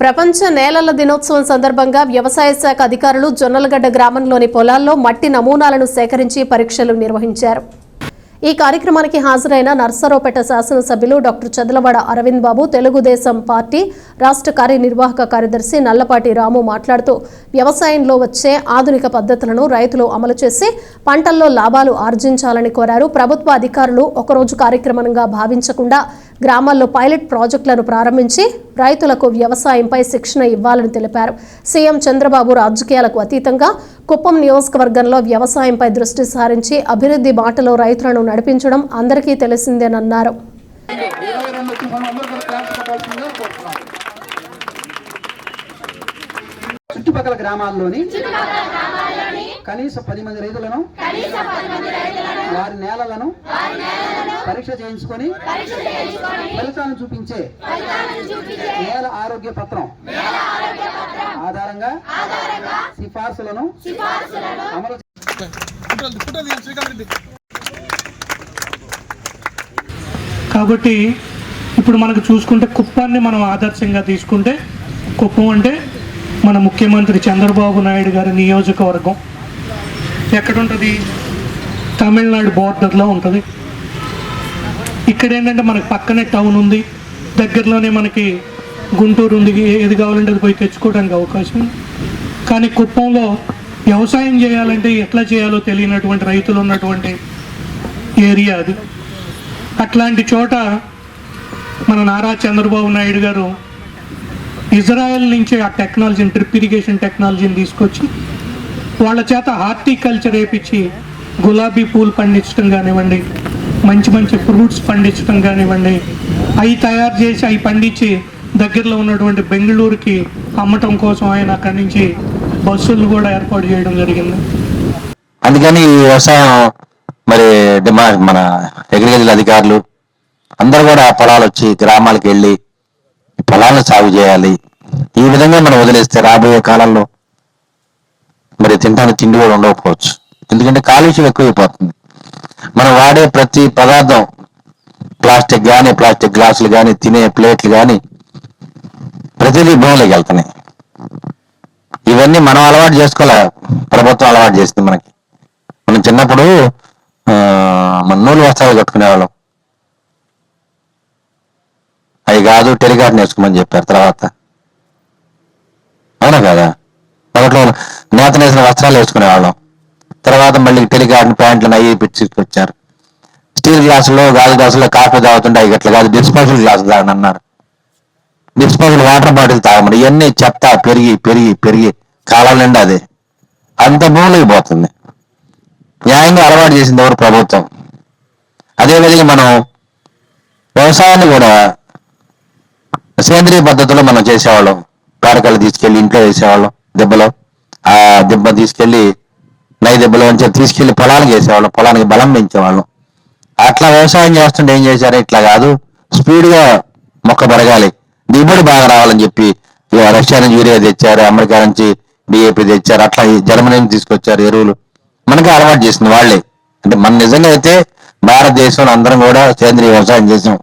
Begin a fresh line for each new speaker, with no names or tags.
ప్రపంచ నేలల దినోత్సవం సందర్భంగా వ్యవసాయ శాఖ అధికారులు జొన్నలగడ్డ గ్రామంలోని పొలాల్లో మట్టి నమూనాలను సేకరించి పరీక్షలు నిర్వహించారు. ఈ కార్యక్రమానికి హాజరైన నర్సరావుపేట శాసనసభ్యులు డాక్టర్ చదలవాడ అరవింద్ బాబు తెలుగుదేశం పార్టీ రాష్ట్ర కార్యనిర్వాహక కార్యదర్శి నల్లపాటి రాము మాట్లాడుతూ వ్యవసాయంలో వచ్చే ఆధునిక పద్ధతులను రైతులు అమలు చేసి పంటల్లో లాభాలు ఆర్జించాలని కోరారు. ప్రభుత్వ అధికారులు ఒకరోజు కార్యక్రమంగా భావించకుండా గ్రామాల్లో పైలట్ ప్రాజెక్టులను ప్రారంభించి రైతులకు వ్యవసాయంపై శిక్షణ ఇవ్వాలని తెలిపారు. సీఎం చంద్రబాబు రాజకీయాలకు అతీతంగా కుప్పం నియోజకవర్గంలో వ్యవసాయంపై దృష్టి సారించి అభివృద్ధి బాటలో రైతులను నడిపించడం అందరికీ తెలిసిందేనన్నారు.
చుట్టుపక్కల గ్రామాల్లోని కనీస పది మంది రైతులను వారి నేలలను పరీక్ష చేయించుకొని ఫలితాలను చూపించే నేల ఆరోగ్య పత్రం ఆధారంగా సిఫార్సులను అమలు
కాబట్టి ఇప్పుడు మనకు చూసుకుంటే కుప్పాన్ని మనం ఆదర్శంగా తీసుకుంటే కుప్పం అంటే మన ముఖ్యమంత్రి చంద్రబాబు నాయుడు గారి నియోజకవర్గం. ఎక్కడుంటుంది? తమిళనాడు బోర్డర్లో ఉంటుంది. ఇక్కడ ఏంటంటే మనకి పక్కనే టౌన్ ఉంది. దగ్గరలోనే మనకి గుంటూరు ఉంది. ఏది కావాలంటే అది పోయి తెచ్చుకోవడానికి అవకాశం కానీ కుప్పంలో వ్యవసాయం చేయాలంటే ఎట్లా చేయాలో తెలియనటువంటి రైతులు ఉన్నటువంటి ఏరియా అది. అట్లాంటి చోట మన నారా చంద్రబాబు నాయుడు గారు ఇజ్రాయెల్ నుంచి ఆ టెక్నాలజీని డ్రిప్ ఇరిగేషన్ టెక్నాలజీని తీసుకొచ్చి వాళ్ళ చేత హార్టికల్చర్ వేపించి గులాబీ పూలు పండించడం కానివ్వండి మంచి మంచి ఫ్రూట్స్ పండించడం కానివ్వండి అవి తయారు చేసి అవి పండించి దగ్గరలో ఉన్నటువంటి బెంగళూరుకి అమ్మటం కోసం ఆయన అక్కడి నుంచి బస్సులు కూడా ఏర్పాటు చేయడం జరిగింది.
అందుకని ఈ వ్యవసాయం మరి డిమా మన అగ్రికల్చర్ అధికారులు అందరూ కూడా పొలాలు వచ్చి గ్రామాలకు వెళ్ళి పొలాలను సాగు చేయాలి. ఈ విధంగా మనం వదిలేస్తే రాబోయే కాలంలో తినడానికి తిండి కూడా ఉండకపోవచ్చు. ఎందుకంటే కాలుష్యం ఎక్కువైపోతుంది. మనం వాడే ప్రతి పదార్థం ప్లాస్టిక్ కానీ ప్లాస్టిక్ గ్లాసులు కానీ తినే ప్లేట్లు కానీ ప్రతిదీ భూమిలోకి వెళ్తున్నాయి. ఇవన్నీ మనం అలవాటు చేసుకోలే ప్రభుత్వం అలవాటు చేసింది మనకి. మనం చిన్నప్పుడు మన నూలు వస్త్రాలు కట్టుకునేవాళ్ళం. అవి కాదు టెలికాట్ నేర్చుకోమని చెప్పారు తర్వాత. అవునా కదా? మొదట్లో నేత నేసిన వస్త్రాలు వేసుకునేవాళ్ళం. తర్వాత మళ్ళీ టెలికాట్ ప్యాంట్లు అవి పిచ్చుకొచ్చారు స్టీల్ గ్లాసులో గాజు గ్లాసులో కాఫీ తాగుతుంటే అవి ఇట్లా కాదు డిస్పోజల్ గ్లాసులు తాగని అన్నారు. డిస్పోజల్ వాటర్ బాటిల్ తాగమని ఇవన్నీ చెత్త పెరిగి పెరిగి పెరిగి కాలం నిండా అది. అంత భూమికి పోతుంది. న్యాయంగా అలవాటు చేసింది ఎవరు? ప్రభుత్వం. అదేవిధంగా మనం వ్యవసాయాన్ని కూడా సేంద్రియ పద్ధతిలో మనం చేసేవాళ్ళం. పేరకాయలు తీసుకెళ్ళి ఇంట్లో వేసేవాళ్ళం దెబ్బలో. ఆ దెబ్బ తీసుకెళ్ళి నై దెబ్బలో నుంచి తీసుకెళ్ళి పొలానికి వేసేవాళ్ళం పొలానికి బలం పెంచేవాళ్ళం. అట్లా వ్యవసాయం చేస్తుంటే ఏం చేశారు? ఇట్లా కాదు స్పీడ్గా మొక్క పెరగాలి. దిగుబడి బాగా రావాలని చెప్పి రష్యా నుంచి యూరియా తెచ్చారు అమెరికా నుంచి డిఏపి తెచ్చారు అట్లా ఈ జర్మనీ నుంచి తీసుకొచ్చారు ఎరువులు. మనకి అలవాటు చేసింది వాళ్ళే. అంటే మన నిజంగా అయితే భారతదేశంలో అందరం కూడా సేంద్రీయ వ్యవసాయం చేసాం.